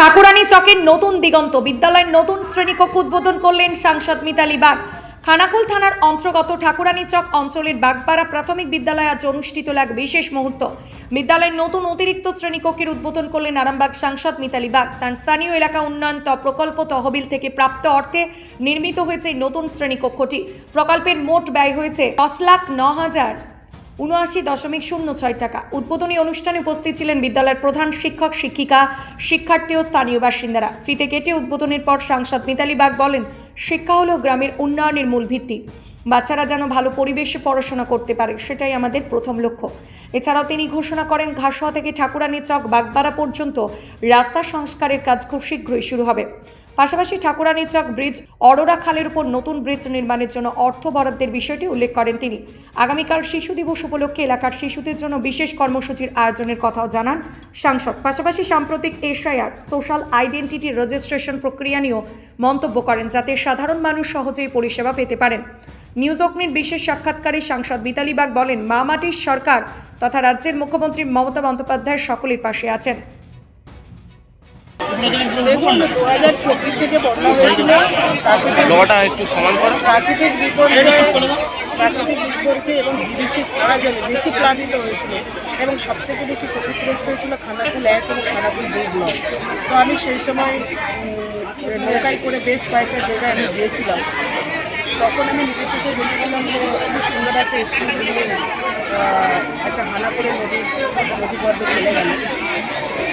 ঠাকুরানী চকের নতুন দিগন্ত বিদ্যালয়ের নতুন শ্রেণীকক্ষ উদ্বোধন করলেন সাংসদ মিতালি বাগ। খানাকুল থানার অন্তর্গত ঠাকুরানী চক অঞ্চলের বাগপাড়া প্রাথমিক বিদ্যালয়ে আজ অনুষ্ঠিত এক বিশেষ মুহূর্ত। বিদ্যালয়ের নতুন অতিরিক্ত শ্রেণীকক্ষের উদ্বোধন করলেন আরামবাগ সাংসদ মিতালি বাগ। তার স্থানীয় এলাকা উন্নয়ন প্রকল্প তহবিল থেকে প্রাপ্ত অর্থে নির্মিত হয়েছে নতুন শ্রেণীকক্ষটি। প্রকল্পের মোট ব্যয় হয়েছে দশ লাখ ন হাজার উনআশি দশমিক শূন্য ছয় টাকা। উদ্বোধনী অনুষ্ঠানে উপস্থিত ছিলেন বিদ্যালয়ের প্রধান শিক্ষক, শিক্ষিকা, শিক্ষার্থী ও স্থানীয় বাসিন্দারা। ফিতে কেটে উদ্বোধনের পর সাংসদ মিতালি বাগ বলেন, শিক্ষা হলো গ্রামের উন্নয়নের মূল ভিত্তি। বাচ্চারা যেন ভালো পরিবেশে পড়াশোনা করতে পারে, সেটাই আমাদের প্রথম লক্ষ্য। এছাড়াও তিনি ঘোষণা করেন, ঘাসোয়া থেকে ঠাকুরানী চক বাগবাড়া পর্যন্ত রাস্তা সংস্কারের কাজ খুব শীঘ্রই শুরু হবে। পাশাপাশি ঠাকুরানী চক ব্রিজ, অরোরা খালের উপর নতুন ব্রিজ নির্মাণের জন্য অর্থ বরাদ্দের বিষয়টি উল্লেখ করেন তিনি। আগামীকাল শিশু দিবস উপলক্ষে এলাকার শিশুদের জন্য বিশেষ কর্মসূচির আয়োজনের কথাও জানান সাংসদ। পাশাপাশি সাম্প্রতিক এশআইআর সোশ্যাল আইডেন্টিটি রেজিস্ট্রেশন প্রক্রিয়া নিয়েও মন্তব্য করেন যাতে সাধারণ মানুষ সহজেই পরিষেবা পেতে পারেন। নিউজ অগ্নির বিশেষ সাক্ষাৎকারে সাংসদ মিতালি বাগ বলেন, মা মাটির সরকার তথা রাজ্যের মুখ্যমন্ত্রী মমতা বন্দ্যোপাধ্যায় সকলের পাশে আছেন। দেখুন দু হাজার চব্বিশে যে বন্যা হয়েছিল প্রাকৃতিক বিপর্যয়ে প্রাকৃতিক বিপর্যয় এবং বিদেশি ছাড়া জলে বেশি প্লাবিত হয়েছিল এবং সব থেকে বেশি ক্ষতিগ্রস্ত হয়েছিল খানাকুল এক এবং খানাকুল দুই ব্লক। তো আমি সেই সময় নৌকায় করে বেশ কয়েকটা জায়গায় আমি গিয়েছিলাম। তখন আমি নিজের চোখে দেখেছিলাম যে খুব সুন্দর একটা স্কুল একটা হানা করে নদী নদী গর্ভে চলে গেল।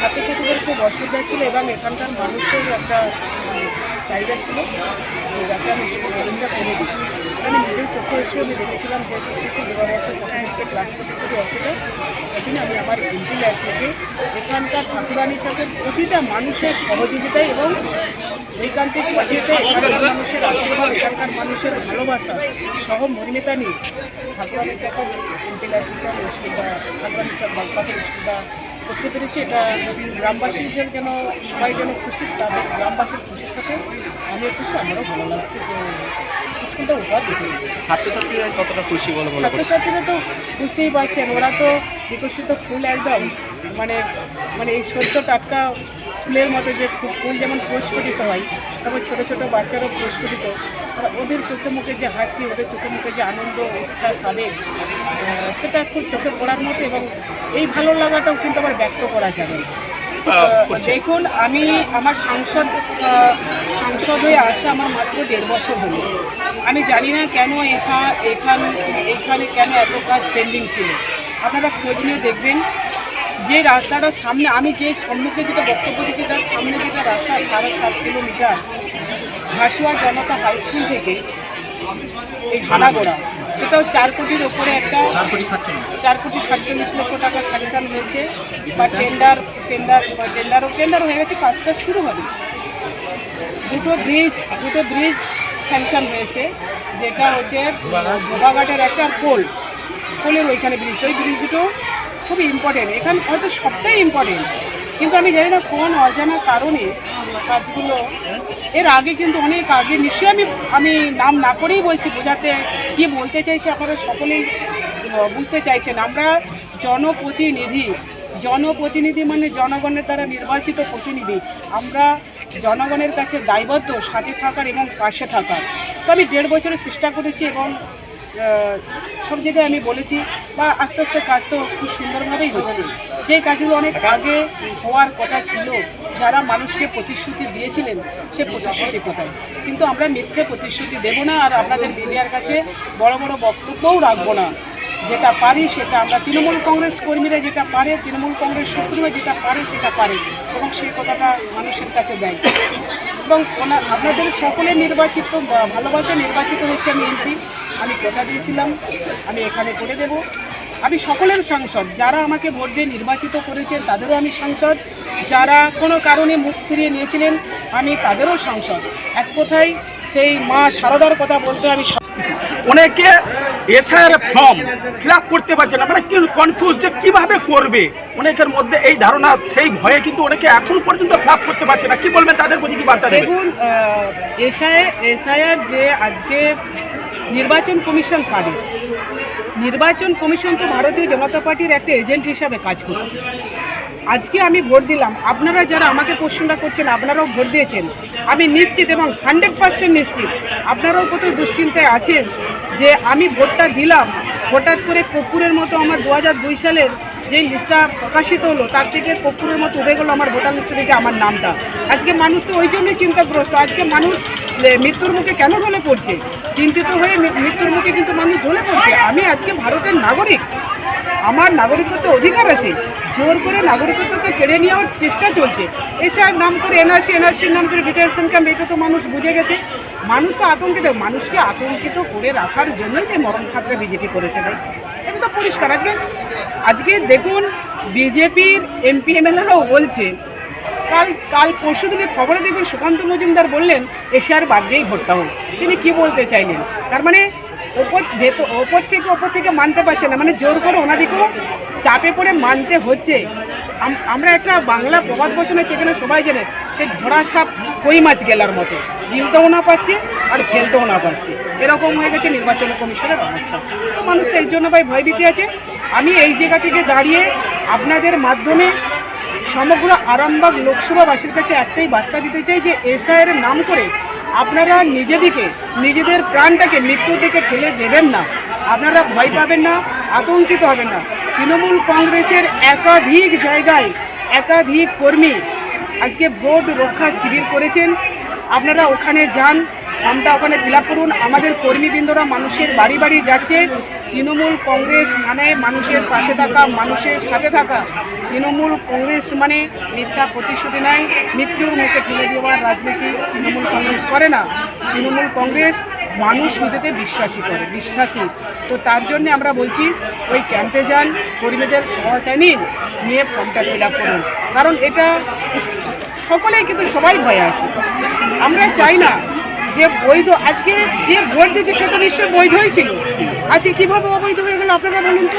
ছাত্রছাত্রীদের খুব অসুবিধা ছিল এবং এখানকার মানুষের একটা চাহিদা ছিল যে যাতে আমি স্কুল রুমটা করে দিই। আমি নিজের চোখে এসে আমি দেখেছিলাম যে সত্যি খুব দুরবস্থা ছাত্রীদেরকে ক্লাস করতে খুবই অসুবিধা। এখানে আমি আমার এমপি ল্যাব থেকে এখানকার ঠাকুরানী চকের প্রতিটা মানুষের সহযোগিতায় এবং ঐকান্তিক বাজেটে এখানকার মানুষের আশীর্বাদ, এখানকার মানুষের ভালোবাসা সহ মরিমিতা নিয়ে ঠাকুরানী চকের এমপি ল্যাব থেকে আমি স্কুলটা ঠাকুরানী চক বাগপাতের স্কুলটা করতে পেরেছি। এটা গ্রামবাসীদের যেন সবাই যেন খুশি তাদের গ্রামবাসীর খুশির সাথে আমিও খুশি আমারও ভালো লাগছে যে স্কুলটা উপহার দিতে ছাত্রছাত্রীরা কতটা খুশি বলে ছাত্রছাত্রীরা তো বুঝতেই পারছেন ওরা তো বিকশিত ফুল একদম। মানে মানে এই সদ্য টাটকা ফুলের মতো যে ফুল যেমন প্রস্ফুটিত হয় তারপর ছোটো ছোটো বাচ্চারাও প্রস্ফুটিত। ওদের চোখে মুখে যে হাসি ওদের চোখে মুখে যে আনন্দ উচ্ছ্বাস আবেগ আহ, সেটা খুব চোখে পড়ার মতো এবং এই ভালো লাগাটাও কিন্তু আবার ব্যক্ত করা যাবে। দেখুন আমি আমার সাংসদ সাংসদ হয়ে আসা আমার মাত্র দেড় বছর হলো। আমি জানি না কেন এখা এখান এখানে কেন এত কাজ পেন্ডিং ছিল। আপনারা খোঁজ নিয়ে দেখবেন। যে রাস্তাটার সামনে আমি যে সম্মুখে যেটা বক্তব্য দিচ্ছি তার সামনে যেটা রাস্তা সাড়ে সাত kilometre Ghasua Janata high school থেকে এই হানাগোড়া। সেটাও চার কোটির ওপরে একটা চার কোটি সাতচল্লিশ। চার কোটি সাতচল্লিশ লক্ষ টাকার স্যাংশন হয়েছে। বা টেন্ডার টেন্ডার বা টেন্ডারও টেন্ডার হয়ে গেছে কাজটা শুরু হবে। দুটো ব্রিজ দুটো ব্রিজ স্যাংশন হয়েছে যেটা হচ্ছে ধোবাঘাটের একটা পোল পোলের ওইখানে ব্রিজ ওই ব্রিজ দুটো খুবই ইম্পর্টেন্ট এখানে হয়তো সবটাই ইম্পর্টেন্ট কিন্তু আমি জানি না কোন অজানা কারণে কাজগুলো এর আগে কিন্তু অনেক আগে নিশ্চয়ই আমি আমি নাম না করেই বলছি, বোঝাতে কি বলতে চাইছি আপনারা সকলেই বুঝতে চাইছেন। আমরা জনপ্রতিনিধি জনপ্রতিনিধি মানে জনগণের দ্বারা নির্বাচিত প্রতিনিধি। আমরা জনগণের কাছে দায়বদ্ধ, সাথে থাকার এবং পাশে থাকার। তো আমি দেড় বছরের চেষ্টা করেছি এবং সব জায়গায় আমি বলেছি বা আস্তে আস্তে কাজ তো খুব সুন্দরভাবেই হচ্ছে। যে কাজগুলো অনেক আগে হওয়ার কথা ছিল, যারা মানুষকে প্রতিশ্রুতি দিয়েছিলেন, সে প্রতিশ্রুতি কোথায়? কিন্তু আমরা মিথ্যে প্রতিশ্রুতি দেব না আর আপনাদের মিডিয়ার কাছে বড় বড় বক্তব্যও রাখব না। যেটা পারি সেটা আমরা তৃণমূল কংগ্রেস কর্মীরা যেটা পারে, তৃণমূল কংগ্রেস শত্রুরা যেটা পারে সেটা পারে এবং সেই কথাটা মানুষের কাছে দেয়। এবং আপনাদের সকলের নির্বাচিত, ভালোবাসা নির্বাচিত হচ্ছে আমি এমপি। আমি কথা দিয়েছিলাম আমি এখানে করে দেব। আমি সকলের সাংসদ যারা আমাকে ভোট দিয়ে নির্বাচিত করেছেন তাদেরও আমি সাংসদ। যারা কোনো কারণে মুখ ফিরিয়ে নিয়েছিলেন আমি তাদেরও সাংসদ। এক কথায় সেই মা সারদার কথা বলতে আমি অনেকে এসআইআর ফর্ম ফিল করতে পারছে না। মানে কি কনফিউজ যে কীভাবে করবে? অনেকের মধ্যে এই ধারণা সেই ভয়ে কিন্তু অনেকে এখন পর্যন্ত ফিল করতে পারছে না। কি বলবেন তাদের প্রতি কি বার্তা দেখুন এসআই এসআইআর যে আজকে নির্বাচন কমিশন কাদের? নির্বাচন কমিশন তো ভারতীয় জনতা পার্টির একটা এজেন্ট হিসাবে কাজ করছে। আজকে আমি ভোট দিলাম। আপনারা যারা আমাকে প্রশ্নটা করছেন, আপনারাও ভোট দিয়েছেন। আমি নিশ্চিত এবং হান্ড্রেড পার্সেন্ট নিশ্চিত। আপনারাও কত দুশ্চিন্তায় আছেন যে আমি ভোটটা দিলাম। হঠাৎ করে কপুরের মতো আমার দু সালের যে লিস্টটা প্রকাশিত হলো, তার থেকে কপুরের মতো উঠে গেলো আমার ভোটার লিস্টে থেকে আমার নামটা। আজকে মানুষ তো ওই জন্যই চিন্তাগ্রস্ত। আজকে মানুষ মৃত্যুর মুখে কেন ঢলে পড়ছে? চিন্তিত হয়ে মৃত্যুর মুখে কিন্তু মানুষ ঢলে পড়ছে। আমি আজকে ভারতের নাগরিক। আমার নাগরিকত্ব অধিকার আছে। জোর করে নাগরিকত্বকে কেড়ে নেওয়ার চেষ্টা চলছে। এসব নাম করে এনআরসি, এনআরসির নাম করে ডিটেনশন ক্যাম্প এটা তো মানুষ বুঝে গেছে। মানুষ তো আতঙ্কিত, মানুষকে আতঙ্কিত করে রাখার জন্যই এই মরণ খাতরা বিজেপি করেছে ভাই। এটা তো পরিষ্কার। আজকে আজকে দেখুন, বিজেপির এমপি, এমএলএরাও বলছে, কাল কাল পরশু দিনে খবরে দেখবেন সুকান্ত মজুমদার বললেন, এশিয়ার বাদ দিয়েই ভোটটা হোক। তিনি কি বলতে চাইলেন? তার মানে ওপর ভেতর ওপর থেকে ওপর থেকে মানতে পারছে না। মানে জোর করে ওনাদিকেও চাপে পড়ে মানতে হচ্ছে। আমরা একটা বাংলা প্রবাদ বচন এখানে সবাই জানে, সে ঘোড়া সাপ কই মাছ গেলার মতো। গিলতেও না পাচ্ছে আর ফেলতেও না পাচ্ছে। এরকম হয়ে গেছে নির্বাচন কমিশনের অবস্থা। তো মানুষ তো এই জন্য ভাই ভয়ভীতি আছে। আমি এই জায়গা থেকে দাঁড়িয়ে আপনাদের মাধ্যমে সমগ্র আরামবাগ লোকসভাবাসীর কাছে একটাই বার্তা দিতে চাই যে এসআইয়ের নাম করে আপনারা নিজেদিকে, নিজেদের প্রাণটাকে, মৃত্যুর দিকে ঠেলে দেবেন না। আপনারা ভয় পাবেন না, আতঙ্কিত হবেন না। তৃণমূল কংগ্রেসের একাধিক জায়গায় একাধিক কর্মী আজকে ভোট রক্ষা শিবির করেছেন। আপনারা ওখানে যান ফর্মটা ওখানে ফিল করুন। আমাদের কর্মীবৃন্দরা মানুষের বাড়ি বাড়ি যাচ্ছে। তৃণমূল কংগ্রেস মানে মানুষের পাশে থাকা, মানুষের সাথে থাকা। তৃণমূল কংগ্রেস মানে মিথ্যা প্রতিশ্রুতি নেয়, মৃত্যুর মুখে ঠেলে দেওয়ার রাজনীতি তৃণমূল কংগ্রেস করে না। তৃণমূল কংগ্রেস মানুষ নিতে বিশ্বাসী করে, বিশ্বাসী। তো তার জন্য আমরা বলছি, ওই ক্যাম্পে যান, কর্মীদের সহায়তা নিন, নিয়ে ফর্মটা ফিল করুন। কারণ এটা সকলেই কিন্তু সবাই ভয় আছে। আমরা চাই না যে বৈধ আজকে যে ভোট দিচ্ছে সে তো নিশ্চয়ই বৈধই ছিল। আজকে কীভাবে অবৈধ হয়ে গেল আপনারা বলুন তো?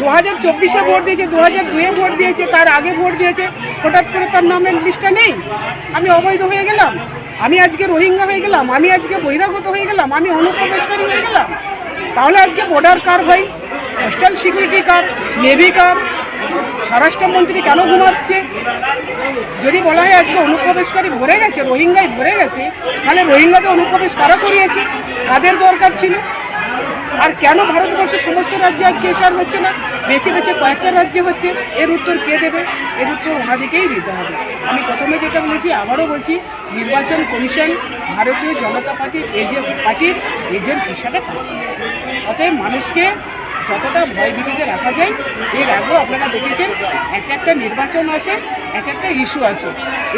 দু হাজার চব্বিশে ভোট দিয়েছে দু হাজার দুয়ে ভোট দিয়েছে তার আগে ভোট দিয়েছে। হঠাৎ করে তার নামের লিস্টটা নেই। আমি অবৈধ হয়ে গেলাম। আমি আজকে রোহিঙ্গা হয়ে গেলাম। আমি আজকে বহিরাগত হয়ে গেলাম। আমি অনুপ্রবেশকারী হয়ে গেলাম। তাহলে আজকে বর্ডার কার ভাই কোস্টাল সিকিউরিটি কার নেভি কার স্বরাষ্ট্রমন্ত্রী কেন ঘুমাচ্ছে? যদি বলা হয় আজকে অনুপ্রবেশকারী ভরে গেছে রোহিঙ্গায় ভরে গেছে, তাহলে রোহিঙ্গাতে অনুপ্রবেশ কারা করিয়েছে? কাদের দরকার ছিল। আর কেন ভারতবর্ষের সমস্ত রাজ্যে আজকে এসার হচ্ছে না? বেছে বেছে কয়েকটা রাজ্যে হচ্ছে। এর উত্তর কে দেবে? এর উত্তর ওনাদেরকেই দিতে হবে। আমি প্রথমে যেটা বলেছি, আবারও বলছি, নির্বাচন কমিশন ভারতীয় জনতা পার্টির এজেন্ট পার্টির এজেন্ট হিসাবে কাজ করে অতএব মানুষকে যতটা ভয়ভীতিতে রাখা যায়, এর আগেও আপনারা দেখেছেন, এক একটা নির্বাচন আসে, এক একটা ইস্যু আসে।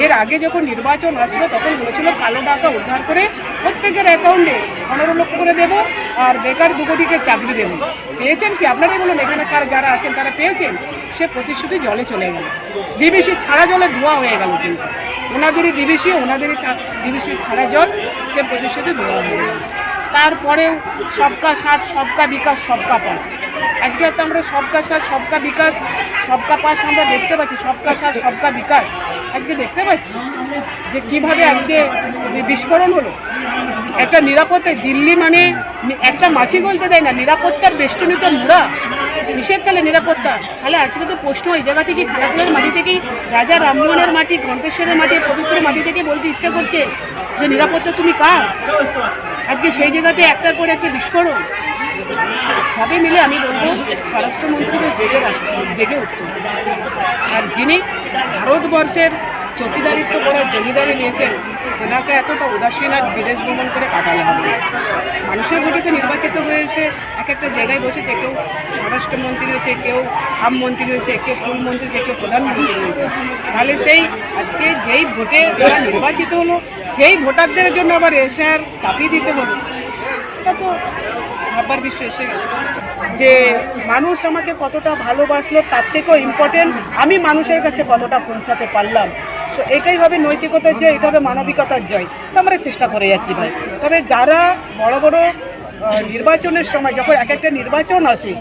এর আগে যখন নির্বাচন আসলো, তখন বলেছিল কালো টাকা উদ্ধার করে প্রত্যেকের অ্যাকাউন্টে পনেরো লক্ষ করে দেবো আর বেকার দু কোটিকে চাকরি দেবো। পেয়েছেন কি? আপনারাই বলুন এখানকার যারা আছেন, তারা পেয়েছেন? সে প্রতিশ্রুতি জলে চলে গেল। ডিবিসি ছাড়া জলে ধোয়া হয়ে গেল কিন্তু। ওনাদেরই ডিবিসি ওনাদেরই ডিবিসির ছাড়া জল, সে প্রতিশ্রুতি ধোয়া হয়ে গেল। তারপরেও সবকা সাথ, সবকা বিকাশ, সবকা পাস আজকে তো আমরা সবকা সাথ, সবকা বিকাশ, সবকা পাস আমরা দেখতে পাচ্ছি, সবকা সাথ, সবকা বিকাশ। আজকে দেখতে পাচ্ছি যে কীভাবে আজকে বিস্ফোরণ হলো। একটা নিরাপত্তা, দিল্লি মানে একটা মাছি বলতে দেয় না, নিরাপত্তার বেষ্টনীতে মোড়া। কিসের তাহলে নিরাপত্তা? তাহলে আজকে তো প্রশ্ন, এই জায়গা থেকে খারাপুরের মাটি থেকেই রাজা রামমোহনের মাটি, ঘণ্টেশ্বরের মাটি পবিত্র মাটি থেকে বলতে ইচ্ছা করছে যে নিরাপত্তা তুমি কার? আজকে সেই জায়গাতে একটার পর একটা বিস্ফোরণ। সবে মিলে আমি বলব, স্বরাষ্ট্রমন্ত্রীকে জেগে রাখ, জেগে উঠতে আর যিনি ভারতবর্ষের চৌকিদারিত্ব করার জমিদারি নিয়েছেন, তেনাকে এতটা উদাসীন আর বিদেশ ভ্রমণ করে কাটালে হবে মানুষের ভোটে তো নির্বাচিত হয়েছে, এক একটা জায়গায় বসেছে কেউ স্বরাষ্ট্রমন্ত্রী হয়েছে, কেউ খামমন্ত্রী হয়েছে, কেউ ফুলমন্ত্রী হয়েছে কেউ প্রধানমন্ত্রী হয়েছে। তাহলে সেই আজকে যেই ভোটে যারা নির্বাচিত হলো, সেই ভোটারদের জন্য আবার এসে আর চাপিয়ে দিতে হলো এটা তো ভাববার বিষয় এসে গেছে। যে মানুষ আমাকে কতটা ভালোবাসলো, তার থেকেও ইম্পর্টেন্ট আমি মানুষের কাছে কতটা পৌঁছাতে পারলাম। তো এটাই হবে নৈতিকতার জয় এটা হবে মানবিকতার জয়। তো আমরা চেষ্টা করে যাচ্ছি ভাই। তবে যারা বড় বড় নির্বাচনের সময় যখন এক একটা নির্বাচন আসে,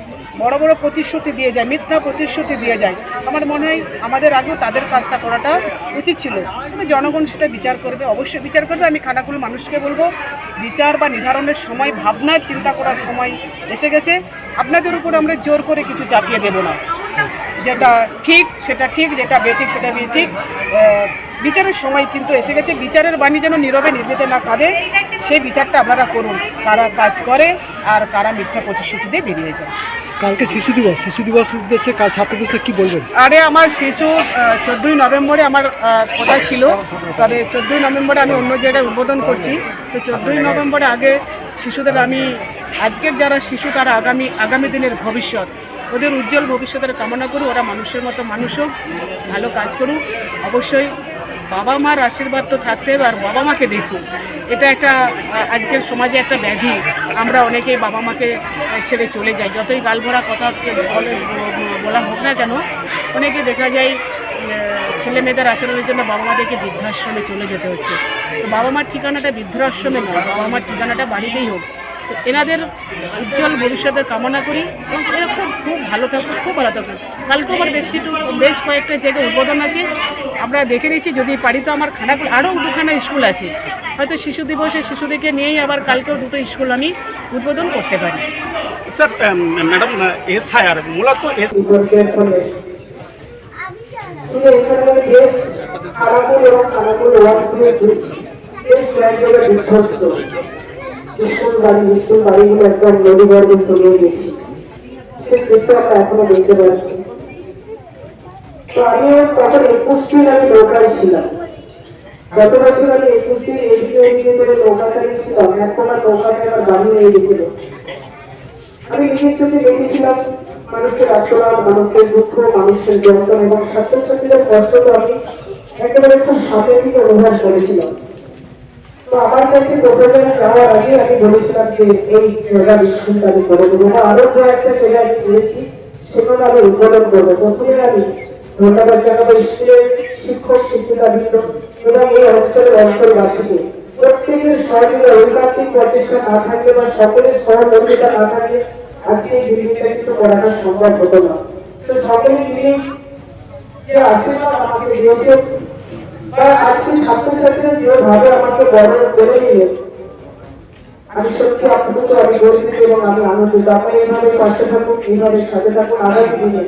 বড় বড় প্রতিশ্রুতি দিয়ে যায়, মিথ্যা প্রতিশ্রুতি দিয়ে যায়, আমার মনে হয় আমাদের আগেও তাদের কাজটা করাটা উচিত ছিল। তবে জনগণ সেটা বিচার করবে, অবশ্যই বিচার করবে। আমি খানাকুল মানুষকে বলব, বিচার বা নির্ধারণের সময়, ভাবনা, চিন্তা করার সময় এসে গেছে। আপনাদের উপর আমরা জোর করে কিছু চাপিয়ে দেব না। যেটা ঠিক সেটা ঠিক যেটা বেঠিক সেটা ঠিক? বিচারের সময় কিন্তু এসে গেছে। বিচারের বাণী যেন নীরবে নির্বিতে না কাঁদে সেই বিচারটা আপনারা করুন। কারা কাজ করে আর কারা মিথ্যা প্রতিশ্রুতি দিয়ে বেরিয়ে যায়। কালকে শিশু দিবস। শিশু দিবস উদ্দেশ্যে কাল ছাত্রদেরকে কী বলবেন? আরে আমার শিশু চোদ্দোই নভেম্বরে আমার কথা ছিল? তবে চোদ্দোই নভেম্বরে আমি অন্য জায়গায় উদ্বোধন করছি। তো চোদ্দোই নভেম্বরে আগে শিশুদের আমি আজকের যারা শিশু তারা আগামী আগামী দিনের ভবিষ্যৎ। ওদের উজ্জ্বল ভবিষ্যতের কামনা করি ওরা মানুষের মতো মানুষ হোক, ভালো কাজ করুক। অবশ্যই বাবা মার আশীর্বাদ তো থাকতে হবে আর বাবা মাকে দেখুক। এটা একটা আজকের সমাজে একটা ব্যাধি। আমরা অনেকেই বাবা মাকে ছেড়ে চলে যাই। যতই গালভরা কথা বলে হোক না কেন, অনেকে দেখা যায় ছেলে মেয়েদের আচরণের জন্য বাবা মাদেরকে বৃদ্ধাশ্রমে চলে যেতে হচ্ছে। তো বাবা মার ঠিকানাটা বৃদ্ধাশ্রমে নয়, বাবা মার ঠিকানাটা বাড়িতেই হোক। এনাদের উজ্জ্বল ভবিষ্যতের কামনা করি এবং এরা খুব খুব ভালো থাকুক খুব ভালো থাকুক। কালকে আমার বেশ কিছু বেশ কয়েকটা জায়গায় উদ্বোধন আছে। আমরা দেখে নিচ্ছি যদি পারি তো আমার খানাগুলো আরও দুখানা স্কুল আছে। হয়তো শিশু দিবসে শিশুদেরকে নিয়েই আবার কালকেও দুটো স্কুল আমি উদ্বোধন করতে পারি। স্যার ম্যাডাম এসআইআর মূলত এস এবং স্কুল বাড়ি স্কুল বাড়িগুলো একদম নদী গর্ভে চলে গেছে সে দৃশ্য আমরা এখনও দেখতে পাচ্ছি তো আমিও তখন একুশ আমি আমি আমি দেখেছিলাম মানুষের আচরণ, মানুষের দুঃখ, মানুষের যন্ত্রণ এবং ছাত্রছাত্রীদের কষ্ট তো আমি একেবারে খুব সাথে থেকে অনুভব করেছিলাম। আমার কাছে প্রফেসর যাওয়ার আগে আমি বলেছিলাম যে এই জায়গা বিস্কুলটা আমি করে দেবো। বা আরও একটা জায়গা আমি করেছি, সেগুলো আমি উদ্বোধন করব। প্রথমে আমি শিক্ষক সকলের না থাকলে আজকে করাটা সম্ভব হতো না। তো সকলে মিলে যে আশীর্বাদ আমাকে বা আজকে ছাত্রছাত্রীরা যেভাবে আমাকে বড় করে নিয়ে, আমি সত্যি আপ্লুত আমি গর্বিত এবং আমি আনন্দিত। আপনি এইভাবে পাশে থাকুন এইভাবে সাথে থাকুন আগামী দিনে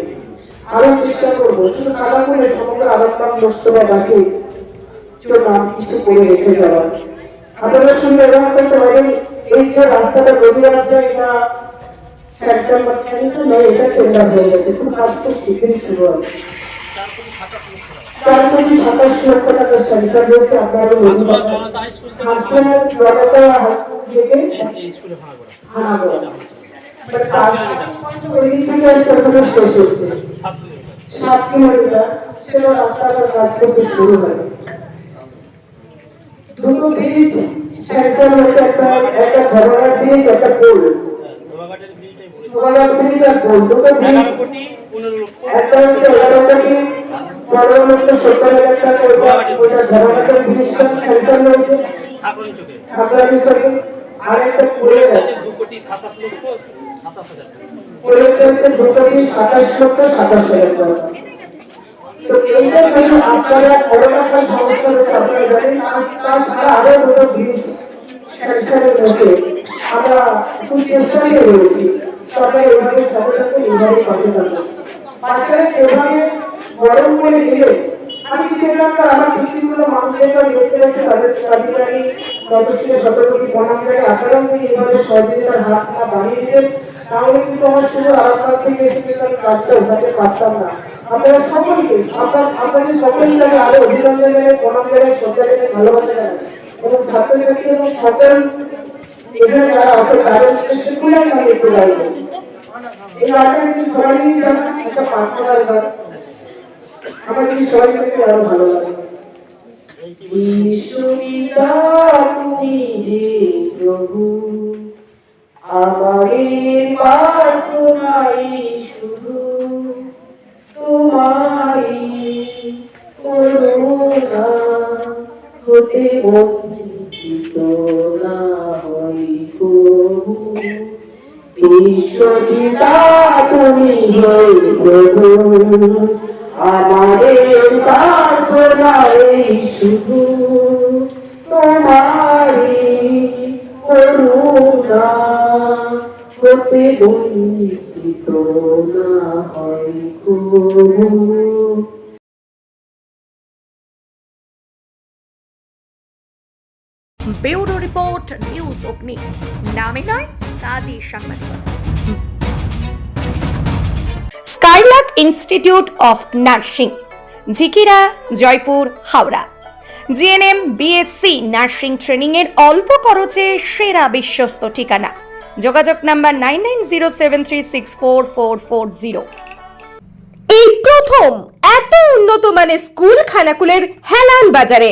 আরও চেষ্টা করব। শুধু কাদা করে সমগ্র আরামবাগ মোস্তফা বাকি আমি কিছু করে রেখে যাওয়ার। আপনাদের সঙ্গে এরকম করতে পারেন, এই যে রাস্তাটা গভীর যায় এটা সেন্টার বা সেন্টার নয় এটা কেন্দ্র হয়ে গেছে। খুব খুব শীঘ্রই শুরু হবে। চার কোটি সাতাশ লক্ষ টাকা সেন্টার রয়েছে আপনারা হাসপাতাল জনতা হাসপাতাল থেকে হানাগড় বাট ওই থেকে একটা ওখানে শেষ হচ্ছে সাত কিলোমিটার সেটা রাস্তাটার কাজ করতে শুরু হয় দুটো ব্রিজ সেন্টার হচ্ছে একটা একটা ধরনের ব্রিজ একটা পোল ধোবাঘাট ব্রিজ আর পোল দুটো ব্রিজ পনেরো লক্ষ থেকে আর একটা পোলের হচ্ছে দু কোটি সাতাশ লক্ষ সাতাশ হাজার তো জন্য আপনারা জানেন আরও দুটো ব্রিজ আমরা খুব আপনারা এইভাবে সাথে সাথে এইভাবে থাকুন সেভাবে গরম করে গেলে আমি কিছু এলাকার আমার কিছুগুলো মানুষের দেখতে পাচ্ছি তাদের আমি যথেষ্ট সতর্কটি প্রণাম করে আচরণ থেকে এইভাবে সহযোগিতার হাত না বাড়িয়ে দিলেন তাহলে কিন্তু আমার শুধু আরামবাগ থেকে এসে কাজটা উঠাতে পারতাম না। আপনারা সকলকে, আপনার, আপনাদের সকলেই জানে আরও অভিনন্দন জানাই, প্রণাম জানাই, শ্রদ্ধা ভালোবাসা জানাই। এবং ছাত্রছাত্রী এবং সকল এখানে যারা আছে তাদের সেগুলোই আমি একটু জানব এই আর্টের সবাই নিয়ে একটা পাঠ করার ব্যাপার আমার যদি সবাই করতে আরও ভালো লাগে ঈশ্বরিতা তুমি হে প্রভু আমাদের প্রার্থনাই শুধু তোমারই করুণা হতে না হই প্রভু বিশ্বজিতা তুমি হই প্রভু। আমাদের প্রার্থনাই শুধু তোমারই করুণা হতে বঞ্চিত না হয় কবু ব্যুরো রিপোর্ট, নিউজ অগ্নি। নামে নয় কাজী সাংবাদিকতা Skylark institute of nursing Jhikira Jaipur, Howrah. GNM, BSc nursing training এর অল্প খরচে সেরা বিশ্বস্ত ঠিকানা। যোগাযোগ number nine nine zero seven three six four four four zero. এই প্রথম এত উন্নত মানের স্কুল খানাকুলের হেলান বাজারে।